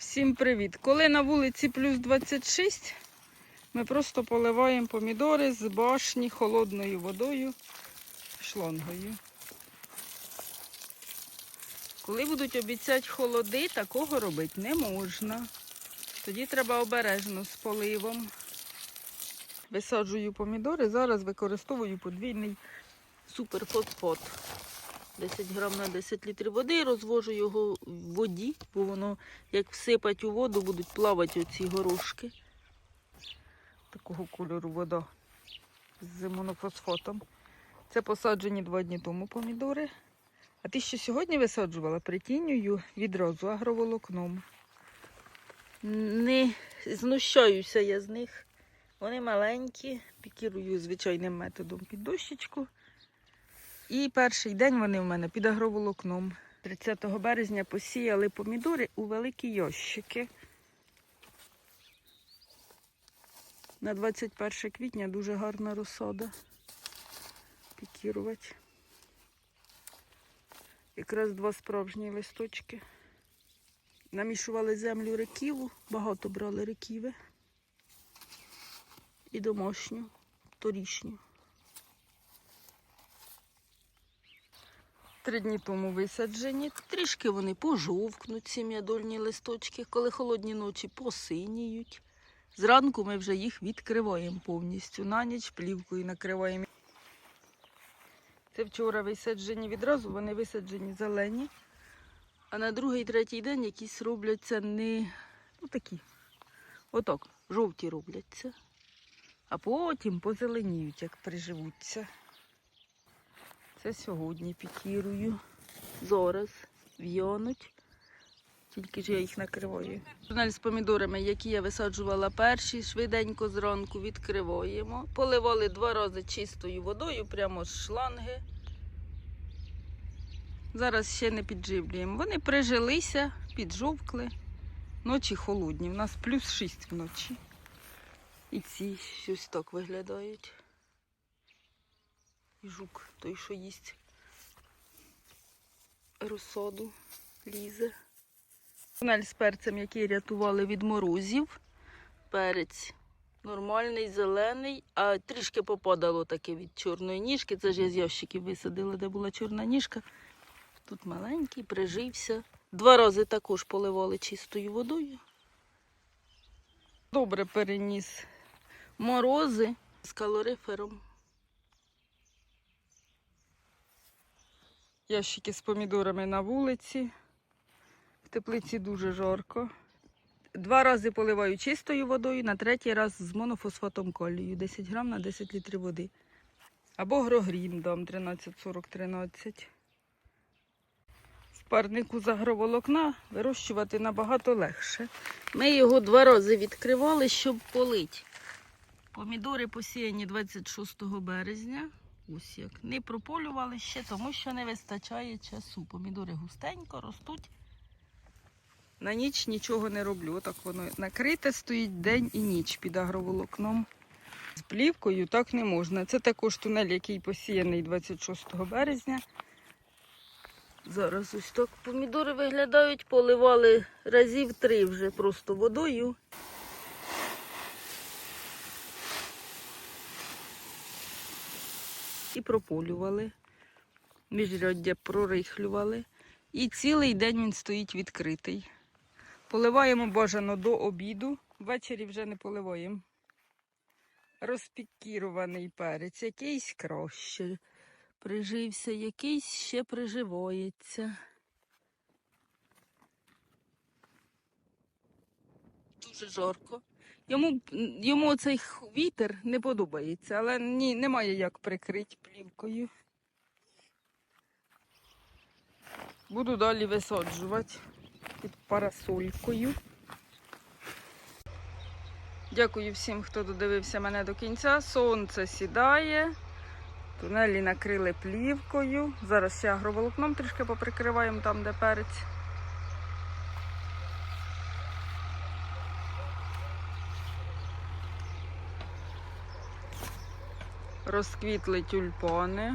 Всім привіт! Коли на вулиці плюс 26, ми просто поливаємо помідори з башні холодною водою, шлангою. Коли будуть обіцяти холоди, такого робити не можна. Тоді треба обережно з поливом. Висаджую помідори, зараз використовую подвійний суперфосфат. 10 грам на 10 літрів води, розвожу його в воді, бо воно, як всипать у воду, будуть плавати оці горошки. Такого кольору вода з монофосфатом. Це посаджені два дні тому помідори. А ті, що сьогодні висаджувала, притінюю відразу агроволокном. Не знущаюся я з них. Вони маленькі, пікірую звичайним методом під дощечку. І перший день вони в мене під агроволокном. 30 березня посіяли помідори у великі ящики. На 21 квітня дуже гарна розсада. Пікірувати. Якраз два справжні листочки. Намішували землю реківу, багато брали реківи. І домашню, торішню. Три дні тому висаджені. Трішки вони пожовкнуть, ці м'ядольні листочки, коли холодні ночі посиніють. Зранку ми вже їх відкриваємо повністю. На ніч плівкою накриваємо. Це вчора висаджені відразу, вони висаджені зелені. А на другий, третій день якісь робляться не ну такі. Отак, жовті робляться. А потім позеленіють, як приживуться. Це сьогодні пікірую. Зараз в'януть. Тільки ж я їх накриваю. Тунель з помідорами, які я висаджувала перші, швиденько зранку відкриваємо. Поливали два рази чистою водою, прямо з шланги. Зараз ще не підживлюємо. Вони прижилися, піджовкли. Ночі холодні. У нас плюс 6 вночі. І ці щось так виглядають. І жук, той, що їсть розсаду, лізе. Тунель з перцем, який рятували від морозів. Перець нормальний, зелений, а трішки попадало таке від чорної ніжки. Це ж я з ящиків висадила, де була чорна ніжка. Тут маленький, прижився. Два рази також поливали чистою водою. Добре переніс морози з калорифером. Ящики з помідорами на вулиці. В теплиці дуже жарко. Два рази поливаю чистою водою, на третій раз з монофосфатом калію. 10 грам на 10 літрів води. Або грогрін дам 13-40-13. В парнику з агроволокна вирощувати набагато легше. Ми його два рази відкривали, щоб полити. Помідори посіяні 26 березня. Як. Не прополювали ще, тому що не вистачає часу. Помідори густенько ростуть. На ніч нічого не роблю. Отак воно накрите стоїть день і ніч під агроволокном. З плівкою так не можна. Це також тунель, який посіяний 26 березня. Зараз ось так помідори виглядають, поливали разів три вже просто водою. І прополювали, міжряддя прорихлювали. І цілий день він стоїть відкритий. Поливаємо бажано до обіду, ввечері вже не поливаємо. Розпікірований перець, якийсь краще прижився, якийсь ще приживається. Дуже жарко. Йому, йому цей вітер не подобається, але ні, немає як прикрити плівкою. Буду далі висаджувати під парасолькою. Дякую всім, хто додивився мене до кінця. Сонце сідає. Тунелі накрили плівкою. Зараз ще агроволокном трішки поприкриваємо там, де перець. Розквітли тюльпани.